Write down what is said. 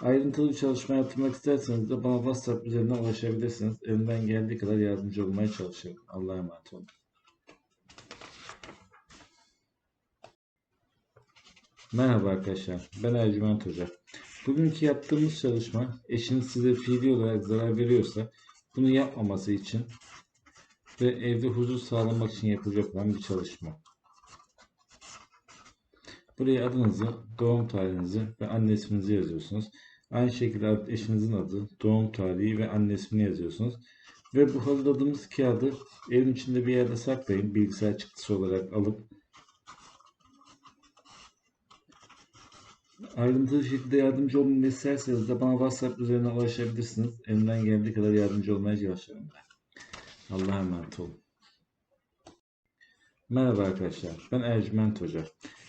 Ayrıntılı bir çalışma yaptırmak isterseniz de bana WhatsApp üzerinden ulaşabilirsiniz. Elimden geldiği kadar yardımcı olmaya çalışırım. Allah'a emanet olun. Merhaba arkadaşlar, ben Ercüment Hoca. Bugünkü yaptığımız çalışma eşiniz size fiili olarak zarar veriyorsa bunu yapmaması için ve evde huzur sağlamak için yapılacak olan bir çalışma. Buraya adınızı, doğum tarihinizi ve anne isminizi yazıyorsunuz. Aynı şekilde eşinizin adı, doğum tarihi ve anne ismini yazıyorsunuz. Ve bu hazırladığımız kağıdı evin içinde bir yerde saklayın. Bilgisayar çıktısı olarak alıp ayrıntılı şekilde yardımcı olmamı isterseniz de bana WhatsApp üzerinden ulaşabilirsiniz. Elimden geldiği kadar yardımcı olmaya çalışıyorum ben. Allah'a emanet olun. Merhaba arkadaşlar, ben Ercüment Hoca.